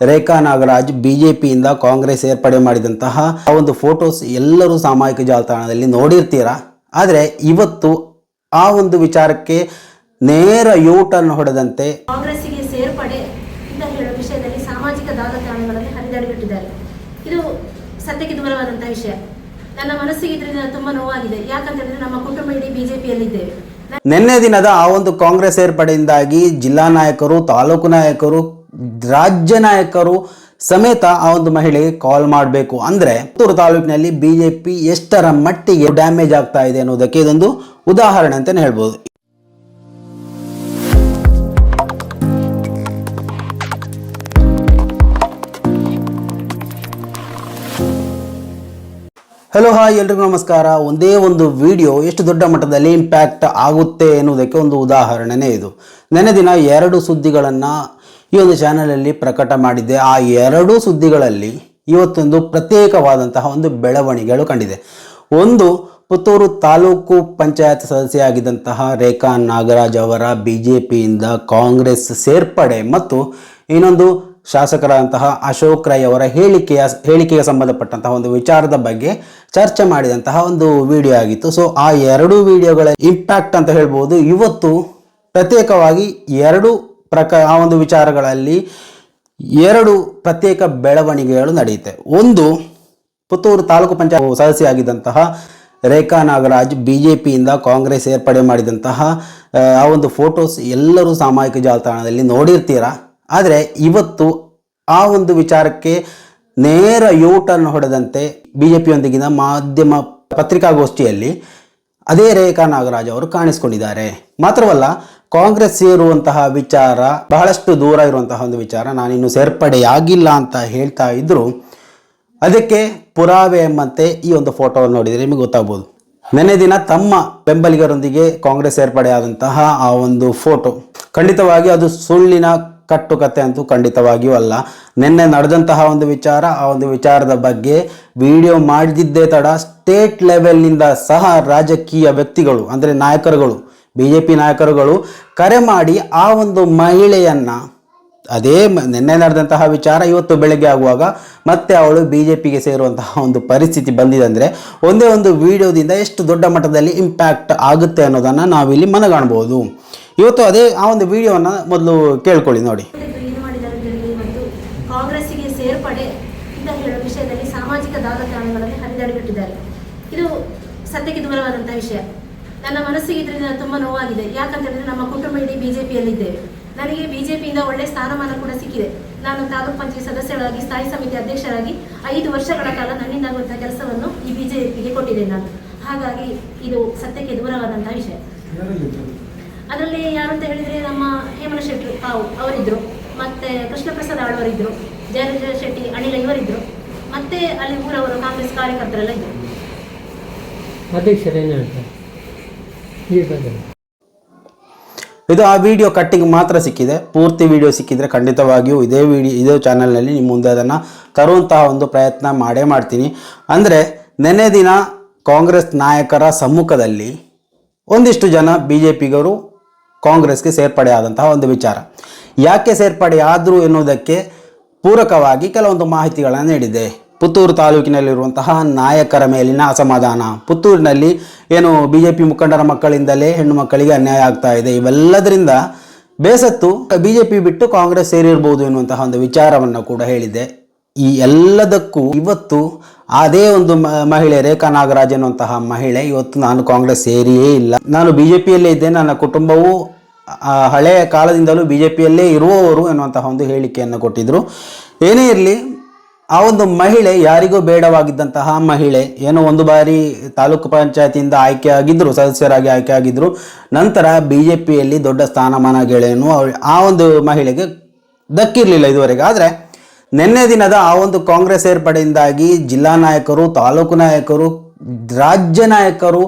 ರೇಖಾ ನಾಗರಾಜ್ ಬಿಜೆಪಿಯಿಂದ ಕಾಂಗ್ರೆಸ್ ಏರ್ಪಡೆ ಮಾಡಿದಂತಹ ಆ ಒಂದು ಫೋಟೋಸ್ ಎಲ್ಲರೂ ಸಾಮಾಜಿಕ ಜಾಲತಾಣದಲ್ಲಿ ನೋಡಿರ್ತೀರಾ? ಆದರೆ ಇವತ್ತು ಆ ಒಂದು ವಿಚಾರಕ್ಕೆ ನೇರ ಯೂಟರ್ನ್ ಹೊಡೆದಂತೆ ಕಾಂಗ್ರೆಸ್ಸಿಗೆ ಸೇರ್ಪಡೆ ಅಂತ ಹೇಳುವ ವಿಷಯದಲ್ಲಿ ಸಾಮಾಜಿಕ ಜಾಲತಾಣಗಳಲ್ಲಿ ಹರಿದಾಡಿಬಿಟ್ಟಿದ್ದಾರೆ ಇದು ಸತ್ಯಕ್ಕೆ ದೂರವಾದಂತಹ ವಿಷಯ. ನನ್ನ ಮನಸ್ಸಿಗೆ ಇದರಿಂದ ತುಂಬಾ ನೋವಾಗಿದೆ. ಯಾಕಂತ ಹೇಳಿದ್ರೆ ನಮ್ಮ ಕುಟುಂಬ ಇಡೀ ಬಿಜೆಪಿಯಲ್ಲಿದ್ದೇವೆ ನಿನ್ನೆ ದಿನದ ಆ ಒಂದು ಕಾಂಗ್ರೆಸ್ ಏರ್ಪಡೆಯಿಂದಾಗಿ ಜಿಲ್ಲಾ ನಾಯಕರು ತಾಲೂಕು ನಾಯಕರು ರಾಜ್ಯ ನಾಯಕರು ಸಮೇತ ಆ ಒಂದು ಮಹಿಳೆಗೆ ಕಾಲ್ ಮಾಡಬೇಕು ಅಂದ್ರೆ ಪುತ್ತೂರು ತಾಲೂಕಿನಲ್ಲಿ ಬಿಜೆಪಿ ಎಷ್ಟರ ಮಟ್ಟಿಗೆ ಡ್ಯಾಮೇಜ್ ಆಗ್ತಾ ಇದೆ ಅನ್ನೋದಕ್ಕೆ ಇದೊಂದು ಉದಾಹರಣೆ ಅಂತಲೇ ಹೇಳ್ಬೋದು. ಹಲೋ ಹಾಯ್ ಎಲ್ರಿಗೂ ನಮಸ್ಕಾರ. ಒಂದೇ ಒಂದು ವಿಡಿಯೋ ಎಷ್ಟು ದೊಡ್ಡ ಮಟ್ಟದಲ್ಲಿ ಇಂಪ್ಯಾಕ್ಟ್ ಆಗುತ್ತೆ ಎನ್ನುವುದಕ್ಕೆ ಒಂದು ಉದಾಹರಣೆನೇ ಇದು. ನೆನೆ ದಿನ ಎರಡು ಸುದ್ದಿಗಳನ್ನು ಈ ಒಂದು ಚಾನಲಲ್ಲಿ ಪ್ರಕಟ ಮಾಡಿದ್ದೆ. ಆ ಎರಡೂ ಸುದ್ದಿಗಳಲ್ಲಿ ಇವತ್ತೊಂದು ಪ್ರತ್ಯೇಕವಾದಂತಹ ಒಂದು ಬೆಳವಣಿಗೆಗಳು ಕಂಡಿದೆ. ಒಂದು, ಪುತ್ತೂರು ತಾಲೂಕು ಪಂಚಾಯತ್ ಸದಸ್ಯೆಯಾಗಿದ್ದಂತಹ ರೇಖಾ ನಾಗರಾಜ್ ಅವರ ಬಿ ಜೆ ಪಿಯಿಂದ ಕಾಂಗ್ರೆಸ್ ಸೇರ್ಪಡೆ ಮತ್ತು ಇನ್ನೊಂದು ಶಾಸಕರಾದಂತಹ ಅಶೋಕ್ ರೈ ಅವರ ಹೇಳಿಕೆಯ, ಹೇಳಿಕೆಗೆ ಸಂಬಂಧಪಟ್ಟಂತಹ ಒಂದು ವಿಚಾರದ ಬಗ್ಗೆ ಚರ್ಚೆ ಮಾಡಿದಂತಹ ಒಂದು ವಿಡಿಯೋ ಆಗಿತ್ತು. ಸೊ ಆ ಎರಡು ವಿಡಿಯೋಗಳ ಇಂಪ್ಯಾಕ್ಟ್ ಅಂತ ಹೇಳ್ಬೋದು. ಇವತ್ತು ಪ್ರತ್ಯೇಕವಾಗಿ ಎರಡು ಪ್ರಕ ಆ ಒಂದು ವಿಚಾರಗಳಲ್ಲಿ ಎರಡು ಪ್ರತ್ಯೇಕ ಬೆಳವಣಿಗೆಗಳು ನಡೆಯುತ್ತೆ. ಒಂದು ಪುತ್ತೂರು ತಾಲೂಕು ಪಂಚಾಯತ್ ಸದಸ್ಯೆಯಾಗಿದ್ದಂತಹ ರೇಖಾ ನಾಗರಾಜ್ ಬಿ ಜೆ ಪಿಯಿಂದ ಕಾಂಗ್ರೆಸ್ ಏರ್ಪಡೆ ಮಾಡಿದಂತಹ ಆ, ಒಂದು ಫೋಟೋಸ್ ಎಲ್ಲರೂ ಸಾಮಾಜಿಕ ಜಾಲತಾಣದಲ್ಲಿ ನೋಡಿರ್ತೀರಾ? ಆದರೆ ಇವತ್ತು ಆ ಒಂದು ವಿಚಾರಕ್ಕೆ ನೇರ ಯೂಟನ್ನು ಹೊಡೆದಂತೆ ಬಿ ಜೆ ಪಿಯೊಂದಿಗಿನ ಮಾಧ್ಯಮ ಪತ್ರಿಕಾಗೋಷ್ಠಿಯಲ್ಲಿ ಅದೇ ರೇಖಾ ನಾಗರಾಜ್ ಅವರು ಕಾಣಿಸ್ಕೊಂಡಿದ್ದಾರೆ. ಮಾತ್ರವಲ್ಲ ಕಾಂಗ್ರೆಸ್ ಸೇರುವಂತಹ ವಿಚಾರ ಬಹಳಷ್ಟು ದೂರ ಇರುವಂತಹ ಒಂದು ವಿಚಾರ. ನಾನಿನ್ನು ಸೇರ್ಪಡೆಯಾಗಿಲ್ಲ ಅಂತ ಹೇಳ್ತಾ ಇದ್ರು. ಅದಕ್ಕೆ ಪುರಾವೆ ಎಂಬಂತೆ ಈ ಒಂದು ಫೋಟೋವನ್ನು ನೋಡಿದರೆ ನಿಮಗೆ ಗೊತ್ತಾಗ್ಬೋದು. ನೆನ್ನೆ ದಿನ ತಮ್ಮ ಬೆಂಬಲಿಗರೊಂದಿಗೆ ಕಾಂಗ್ರೆಸ್ ಸೇರ್ಪಡೆಯಾದಂತಹ ಆ ಒಂದು ಫೋಟೋ. ಖಂಡಿತವಾಗಿ ಅದು ಸುಳ್ಳಿನ ಕಟ್ಟುಕತೆ ಅಂತೂ ಖಂಡಿತವಾಗಿಯೂ ಅಲ್ಲ. ನಿನ್ನೆ ನಡೆದಂತಹ ಒಂದು ವಿಚಾರ, ಆ ಒಂದು ವಿಚಾರದ ಬಗ್ಗೆ ವಿಡಿಯೋ ಮಾಡಿದ್ದೇ ತಡ, ಸ್ಟೇಟ್ ಲೆವೆಲ್ನಿಂದ ಸಹ ರಾಜಕೀಯ ವ್ಯಕ್ತಿಗಳು, ಅಂದರೆ ನಾಯಕರುಗಳು ಬಿ ಜೆ ಪಿ ನಾಯಕರುಗಳು ಕರೆ ಮಾಡಿ ಆ ಒಂದು ಮಹಿಳೆಯನ್ನು, ಅದೇ ನಿನ್ನೆ ನಡೆದಂತಹ ವಿಚಾರ ಇವತ್ತು ಬೆಳಗ್ಗೆ ಆಗುವಾಗ ಮತ್ತೆ ಅವಳು ಬಿ ಜೆ ಪಿಗೆ ಸೇರುವಂತಹ ಒಂದು ಪರಿಸ್ಥಿತಿ ಬಂದಿದೆ ಅಂದರೆ ಒಂದೇ ಒಂದು ವಿಡಿಯೋದಿಂದ ಎಷ್ಟು ದೊಡ್ಡ ಮಟ್ಟದಲ್ಲಿ ಇಂಪ್ಯಾಕ್ಟ್ ಆಗುತ್ತೆ ಅನ್ನೋದನ್ನು ನಾವಿಲ್ಲಿ ಮನಗಾಣ್ಬೋದು. ಇವತ್ತು ಅದೇ ಆ ಒಂದು ವಿಡಿಯೋವನ್ನು ಮೊದಲು ಕೇಳ್ಕೊಳ್ಳಿ ನೋಡಿ. ಕಾಂಗ್ರೆಸ್ಸಿಗೆ ಸೇರ್ಪಡೆ ಅಂತ ವಿಷಯದಲ್ಲಿ ಸಾಮಾಜಿಕ ಜಾಲತಾಣಗಳಲ್ಲಿ ಹರಿದಾಡಿಬಿಟ್ಟಿದ್ದಾರೆ. ಇದು ಸತ್ಯಕ್ಕೆ ದೂರವಾದಂತಹ ವಿಷಯ. ನನ್ನ ಮನಸ್ಸಿಗೆ ಇದರಿಂದ ತುಂಬಾ ನೋವಾಗಿದೆ. ಯಾಕಂತ ಹೇಳಿದ್ರೆ ನಮ್ಮ ಕುಟುಂಬ ಇಡೀ ಬಿಜೆಪಿಯಲ್ಲಿದ್ದೇವೆ. ನನಗೆ ಬಿಜೆಪಿಯಿಂದ ಒಳ್ಳೆ ಸ್ಥಾನಮಾನ ಕೂಡ ಸಿಕ್ಕಿದೆ. ನಾನು ತಾಲೂಕ್ ಪಂಚಾಯತ್ ಸದಸ್ಯರಾಗಿ ಸ್ಥಾಯಿ ಸಮಿತಿ ಅಧ್ಯಕ್ಷರಾಗಿ ಐದು ವರ್ಷಗಳ ಕಾಲ ನನ್ನಿಂದಾಗುವಂತಹ ಕೆಲಸವನ್ನು ಈ ಬಿಜೆಪಿಗೆ ಕೊಟ್ಟಿದೆ ನಾನು. ಹಾಗಾಗಿ ಇದು ಸತ್ಯಕ್ಕೆ ದೂರವಾದಂತಹ ವಿಷಯ. ಅದರಲ್ಲಿ ಯಾರು ಅಂತ ಹೇಳಿದ್ರೆ ನಮ್ಮ ಹೇಮನ ಶೆಟ್ಟಿ ಪಾವು ಅವರಿದ್ರು. ಮತ್ತೆ ಕೃಷ್ಣ ಪ್ರಸಾದ್ ಆಳ್ವರಿದ್ರು, ಜಯರಾಜ ಶೆಟ್ಟಿ, ಅನಿಲ ಇವರಿದ್ರು. ಮತ್ತೆ ಅಲ್ಲಿ ಊರವರು ಕಾಂಗ್ರೆಸ್ ಕಾರ್ಯಕರ್ತರೆಲ್ಲ ಇದ್ರು. ಅಧ್ಯಕ್ಷರೇನು ಹೇಳ್ತಾರೆ? ಇದು ಆ ವಿಡಿಯೋ ಕಟ್ಟಿಂಗ್ ಮಾತ್ರ ಸಿಕ್ಕಿದೆ. ಪೂರ್ತಿ ವಿಡಿಯೋ ಸಿಕ್ಕಿದ್ರೆ ಖಂಡಿತವಾಗಿಯೂ ಇದೇ ವಿಡಿಯೋ ಇದೇ ಚಾನಲ್ನಲ್ಲಿ ನಿಮ್ಮ ಮುಂದೆ ಅದನ್ನು ತರುವಂತಹ ಒಂದು ಪ್ರಯತ್ನ ಮಾಡೇ ಮಾಡ್ತೀನಿ. ಅಂದರೆ, ನೆನ್ನೆ ದಿನ ಕಾಂಗ್ರೆಸ್ ನಾಯಕರ ಸಮ್ಮುಖದಲ್ಲಿ ಒಂದಿಷ್ಟು ಜನ ಬಿ ಜೆ ಪಿಗರು ಕಾಂಗ್ರೆಸ್ಗೆ ಸೇರ್ಪಡೆ ಆದಂತಹ ಒಂದು ವಿಚಾರ. ಯಾಕೆ ಸೇರ್ಪಡೆ ಆದರು ಎನ್ನುವುದಕ್ಕೆ ಪೂರಕವಾಗಿ ಕೆಲವೊಂದು ಮಾಹಿತಿಗಳನ್ನು ನೀಡಿದೆ. ಪುತ್ತೂರು ತಾಲೂಕಿನಲ್ಲಿರುವಂತಹ ನಾಯಕರ ಮೇಲಿನ ಅಸಮಾಧಾನ. ಪುತ್ತೂರಿನಲ್ಲಿ ಏನು ಬಿ ಜೆ ಪಿ ಮುಖಂಡರ ಮಕ್ಕಳಿಂದಲೇ ಹೆಣ್ಣು ಮಕ್ಕಳಿಗೆ ಅನ್ಯಾಯ ಆಗ್ತಾ ಇದೆ. ಇವೆಲ್ಲದರಿಂದ ಬೇಸತ್ತು ಬಿ ಜೆ ಪಿ ಬಿಟ್ಟು ಕಾಂಗ್ರೆಸ್ ಸೇರಿರ್ಬೋದು ಎನ್ನುವಂತಹ ಒಂದು ವಿಚಾರವನ್ನು ಕೂಡ ಹೇಳಿದೆ. ಈ ಎಲ್ಲದಕ್ಕೂ ಇವತ್ತು ಅದೇ ಒಂದು ಮಹಿಳೆ, ರೇಖಾ ನಾಗರಾಜ್ ಎನ್ನುವಂತಹ ಮಹಿಳೆ ಇವತ್ತು ನಾನು ಕಾಂಗ್ರೆಸ್ ಸೇರಿಯೇ ಇಲ್ಲ. ನಾನು ಬಿ ಜೆ ಪಿಯಲ್ಲೇ ಇದ್ದೆ. ನನ್ನ ಕುಟುಂಬವು ಹಳೆಯ ಕಾಲದಿಂದಲೂ ಬಿ ಜೆ ಪಿಯಲ್ಲೇ ಇರುವವರು ಎನ್ನುವಂತಹ ಒಂದು ಹೇಳಿಕೆಯನ್ನು ಕೊಟ್ಟಿದ್ದರು ಏನೇ ಇರಲಿ ಆ ಒಂದು ಮಹಿಳೆ ಯಾರಿಗೂ ಬೇಡವಾಗಿದ್ದಂತಹ ಮಹಿಳೆ ಏನೋ ಒಂದು ಬಾರಿ ತಾಲೂಕು ಪಂಚಾಯತಿಯಿಂದ ಆಯ್ಕೆ ಆಗಿದ್ದರು ಸದಸ್ಯರಾಗಿ ಆಯ್ಕೆ ಆಗಿದ್ದರು ನಂತರ ಬಿ ಜೆ ಪಿಯಲ್ಲಿ ದೊಡ್ಡ ಸ್ಥಾನಮಾನ ಗೆಳೆಯನು ಆ ಒಂದು ಮಹಿಳೆಗೆ ದಕ್ಕಿರಲಿಲ್ಲ ಇದುವರೆಗೆ. ಆದರೆ ನಿನ್ನೆ ದಿನದ ಆ ಒಂದು ಕಾಂಗ್ರೆಸ್ ಸೇರ್ಪಡೆಯಿಂದಾಗಿ ಜಿಲ್ಲಾ ನಾಯಕರು, ತಾಲೂಕು ನಾಯಕರು, ರಾಜ್ಯ ನಾಯಕರು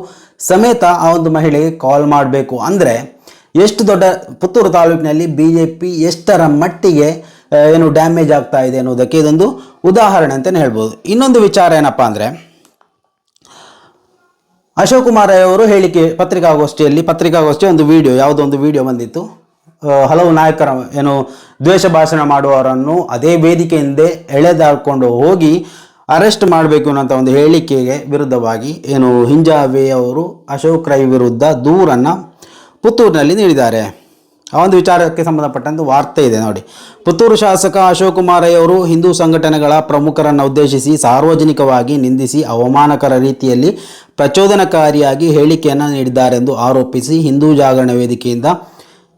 ಸಮೇತ ಆ ಒಂದು ಮಹಿಳೆಗೆ ಕಾಲ್ ಮಾಡಬೇಕು. ಅಂದರೆ ಎಷ್ಟು ದೊಡ್ಡ ಪುತ್ತೂರು ತಾಲೂಕಿನಲ್ಲಿ ಬಿ ಜೆ ಪಿ ಎಷ್ಟರ ಮಟ್ಟಿಗೆ ಏನು ಡ್ಯಾಮೇಜ್ ಆಗ್ತಾ ಇದೆ ಅನ್ನೋದಕ್ಕೆ ಇದೊಂದು ಉದಾಹರಣೆ ಅಂತಲೇ ಹೇಳ್ಬೋದು. ಇನ್ನೊಂದು ವಿಚಾರ ಏನಪ್ಪ ಅಂದರೆ, ಅಶೋಕ್ ಕುಮಾರ್ ಅವರು ಹೇಳಿಕೆ ಪತ್ರಿಕಾಗೋಷ್ಠಿಯಲ್ಲಿ, ಪತ್ರಿಕಾಗೋಷ್ಠಿ ಒಂದು ವಿಡಿಯೋ ಯಾವುದೋ ಒಂದು ವಿಡಿಯೋ ಬಂದಿತ್ತು. ಹಲವು ನಾಯಕರ ಏನು ದ್ವೇಷ ಭಾಷಣ ಮಾಡುವವರನ್ನು ಅದೇ ವೇದಿಕೆಯಿಂದ ಎಳೆದಾಡ್ಕೊಂಡು ಹೋಗಿ ಅರೆಸ್ಟ್ ಮಾಡಬೇಕು ಅನ್ನೋಂಥ ಒಂದು ಹೇಳಿಕೆಗೆ ವಿರುದ್ಧವಾಗಿ ಏನು ಹಿಂಜಾವೇ ಅವರು ಅಶೋಕ್ ರೈ ವಿರುದ್ಧ ದೂರನ್ನು ಪುತ್ತೂರಿನಲ್ಲಿ ನೀಡಿದ್ದಾರೆ. ಆ ಒಂದು ವಿಚಾರಕ್ಕೆ ಸಂಬಂಧಪಟ್ಟಂತೆ ವಾರ್ತೆ ಇದೆ ನೋಡಿ. ಪುತ್ತೂರು ಶಾಸಕ ಅಶೋಕ್ ಕುಮಾರ್ ರೈ ಅವರು ಹಿಂದೂ ಸಂಘಟನೆಗಳ ಪ್ರಮುಖರನ್ನು ಉದ್ದೇಶಿಸಿ ಸಾರ್ವಜನಿಕವಾಗಿ ನಿಂದಿಸಿ ಅವಮಾನಕರ ರೀತಿಯಲ್ಲಿ ಪ್ರಚೋದನಕಾರಿಯಾಗಿ ಹೇಳಿಕೆಯನ್ನು ನೀಡಿದ್ದಾರೆಂದು ಆರೋಪಿಸಿ ಹಿಂದೂ ಜಾಗರಣ ವೇದಿಕೆಯಿಂದ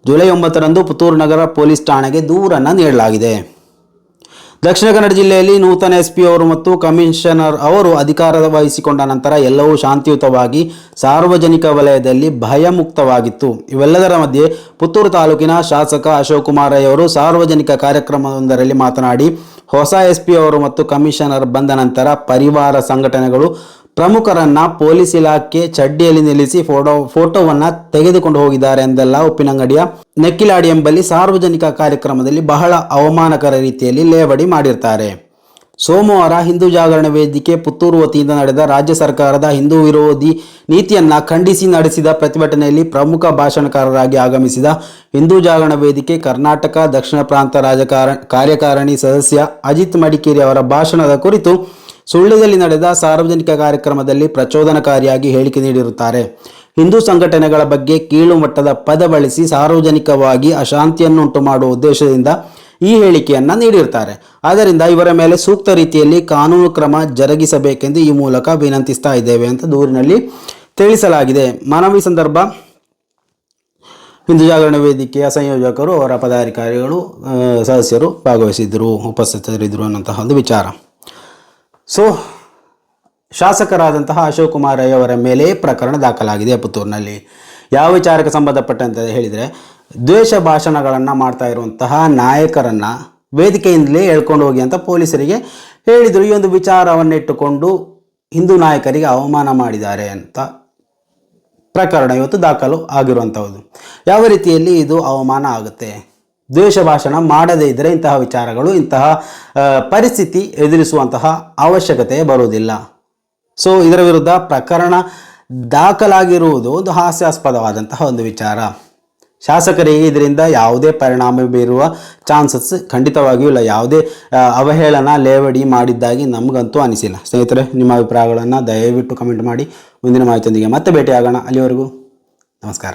ಜುಲೈ ಒಂಬತ್ತರಂದು ಪುತ್ತೂರು ನಗರ ಪೊಲೀಸ್ ಠಾಣೆಗೆ ದೂರನ್ನು ನೀಡಲಾಗಿದೆ. ದಕ್ಷಿಣ ಕನ್ನಡ ಜಿಲ್ಲೆಯಲ್ಲಿ ನೂತನ ಎಸ್ ಪಿ ಅವರು ಮತ್ತು ಕಮಿಷನರ್ ಅವರು ಅಧಿಕಾರ ವಹಿಸಿಕೊಂಡ ನಂತರ ಎಲ್ಲವೂ ಶಾಂತಿಯುತವಾಗಿ ಸಾರ್ವಜನಿಕ ವಲಯದಲ್ಲಿ ಭಯಮುಕ್ತವಾಗಿತ್ತು. ಇವೆಲ್ಲದರ ಮಧ್ಯೆ ಪುತ್ತೂರು ತಾಲೂಕಿನ ಶಾಸಕ ಅಶೋಕ್ ಕುಮಾರ್ ಅವರು ಸಾರ್ವಜನಿಕ ಕಾರ್ಯಕ್ರಮವೊಂದರಲ್ಲಿ ಮಾತನಾಡಿ, ಹೊಸ ಎಸ್ ಪಿ ಅವರು ಮತ್ತು ಕಮಿಷನರ್ ಬಂದ ನಂತರ ಪರಿವಾರ ಸಂಘಟನೆಗಳು ಪ್ರಮುಖರನ್ನ ಪೊಲೀಸ್ ಇಲಾಖೆ ಚಡ್ಡಿಯಲ್ಲಿ ನಿಲ್ಲಿಸಿ ಫೋಟೋ, ಫೋಟೋವನ್ನ ತೆಗೆದುಕೊಂಡು ಹೋಗಿದ್ದಾರೆ ಎಂದೆಲ್ಲ ಉಪ್ಪಿನಂಗಡಿಯ ನೆಕ್ಕಿಲಾಡಿ ಎಂಬಲ್ಲಿ ಸಾರ್ವಜನಿಕ ಕಾರ್ಯಕ್ರಮದಲ್ಲಿ ಬಹಳ ಅವಮಾನಕರ ರೀತಿಯಲ್ಲಿ ಲೇವಡಿ ಮಾಡಿರ್ತಾರೆ. ಸೋಮವಾರ ಹಿಂದೂ ಜಾಗರಣ ವೇದಿಕೆ ಪುತ್ತೂರು ವತಿಯಿಂದ ನಡೆದ ರಾಜ್ಯ ಸರ್ಕಾರದ ಹಿಂದೂ ವಿರೋಧಿ ನೀತಿಯನ್ನ ಖಂಡಿಸಿ ನಡೆಸಿದ ಪ್ರತಿಭಟನೆಯಲ್ಲಿ ಪ್ರಮುಖ ಭಾಷಣಕಾರರಾಗಿ ಆಗಮಿಸಿದ ಹಿಂದೂ ಜಾಗರಣ ವೇದಿಕೆ ಕರ್ನಾಟಕ ದಕ್ಷಿಣ ಪ್ರಾಂತ ರಾಜಕಾರ ಕಾರ್ಯಕಾರಿಣಿ ಸದಸ್ಯ ಅಜಿತ್ ಮಡಿಕೇರಿ ಅವರ ಭಾಷಣದ ಕುರಿತು ಸುಳ್ಯದಲ್ಲಿ ನಡೆದ ಸಾರ್ವಜನಿಕ ಕಾರ್ಯಕ್ರಮದಲ್ಲಿ ಪ್ರಚೋದನಕಾರಿಯಾಗಿ ಹೇಳಿಕೆ ನೀಡಿರುತ್ತಾರೆ. ಹಿಂದೂ ಸಂಘಟನೆಗಳ ಬಗ್ಗೆ ಕೀಳು ಮಟ್ಟದ ಪದ ಬಳಸಿ ಸಾರ್ವಜನಿಕವಾಗಿ ಅಶಾಂತಿಯನ್ನುಂಟು ಮಾಡುವ ಉದ್ದೇಶದಿಂದ ಈ ಹೇಳಿಕೆಯನ್ನು ನೀಡಿರ್ತಾರೆ ಆದ್ದರಿಂದ ಇವರ ಮೇಲೆ ಸೂಕ್ತ ರೀತಿಯಲ್ಲಿ ಕಾನೂನು ಕ್ರಮ ಜರುಗಿಸಬೇಕೆಂದು ಈ ಮೂಲಕ ವಿನಂತಿಸ್ತಾ ಇದ್ದೇವೆ ಅಂತ ದೂರಿನಲ್ಲಿ ತಿಳಿಸಲಾಗಿದೆ. ಮನವಿ ಸಂದರ್ಭ. ಹಿಂದೂ ಜಾಗರಣ ವೇದಿಕೆಯ ಸಂಯೋಜಕರು, ಅವರ ಪದಾಧಿಕಾರಿಗಳು ಸದಸ್ಯರು ಭಾಗವಹಿಸಿದ್ದರು, ಉಪಸ್ಥಿತರಿದ್ದರು ಅನ್ನೋಂತಹ ಒಂದು ವಿಚಾರ. ಸೊ ಶಾಸಕರಾದಂತಹ ಅಶೋಕ್ ಕುಮಾರ್ ರೈ ಅವರ ಮೇಲೆ ಪ್ರಕರಣ ದಾಖಲಾಗಿದೆ ಪುತ್ತೂರಿನಲ್ಲಿ. ಯಾವ ವಿಚಾರಕ್ಕೆ ಸಂಬಂಧಪಟ್ಟಂತ ಹೇಳಿದರೆ, ದ್ವೇಷ ಭಾಷಣಗಳನ್ನು ಮಾಡ್ತಾ ಇರುವಂತಹ ನಾಯಕರನ್ನು ವೇದಿಕೆಯಿಂದಲೇ ಹೇಳ್ಕೊಂಡು ಹೋಗಿ ಅಂತ ಪೊಲೀಸರಿಗೆ ಹೇಳಿದರು. ಈ ಒಂದು ವಿಚಾರವನ್ನಿಟ್ಟುಕೊಂಡು ಹಿಂದೂ ನಾಯಕರಿಗೆ ಅವಮಾನ ಮಾಡಿದ್ದಾರೆ ಅಂತ ಪ್ರಕರಣ ಇವತ್ತು ದಾಖಲು ಆಗಿರುವಂಥದ್ದು ಯಾವ ರೀತಿಯಲ್ಲಿ ಇದು ಅವಮಾನ ಆಗುತ್ತೆ? ದ್ವೇಷ ಭಾಷಣ ಮಾಡದೇ ಇದ್ದರೆ ಇಂತಹ ವಿಚಾರಗಳು, ಇಂತಹ ಪರಿಸ್ಥಿತಿ ಎದುರಿಸುವಂತಹ ಅವಶ್ಯಕತೆ ಬರುವುದಿಲ್ಲ. ಸೊ ಇದರ ವಿರುದ್ಧ ಪ್ರಕರಣ ದಾಖಲಾಗಿರುವುದು ಒಂದು ಹಾಸ್ಯಾಸ್ಪದವಾದಂತಹ ಒಂದು ವಿಚಾರ. ಶಾಸಕರಿಗೆ ಇದರಿಂದ ಯಾವುದೇ ಪರಿಣಾಮ ಬೀರುವ ಚಾನ್ಸಸ್ ಖಂಡಿತವಾಗಿಯೂ ಇಲ್ಲ. ಯಾವುದೇ ಅವಹೇಳನ, ಲೇವಡಿ ಮಾಡಿದ್ದಾಗಿ ನಮಗಂತೂ ಅನಿಸಿಲ್ಲ. ಸ್ನೇಹಿತರೆ, ನಿಮ್ಮ ಅಭಿಪ್ರಾಯಗಳನ್ನು ದಯವಿಟ್ಟು ಕಮೆಂಟ್ ಮಾಡಿ. ಮುಂದಿನ ಮಾಹಿತಿಯೊಂದಿಗೆ ಮತ್ತೆ ಭೇಟಿಯಾಗೋಣ. ಅಲ್ಲಿವರೆಗೂ ನಮಸ್ಕಾರ.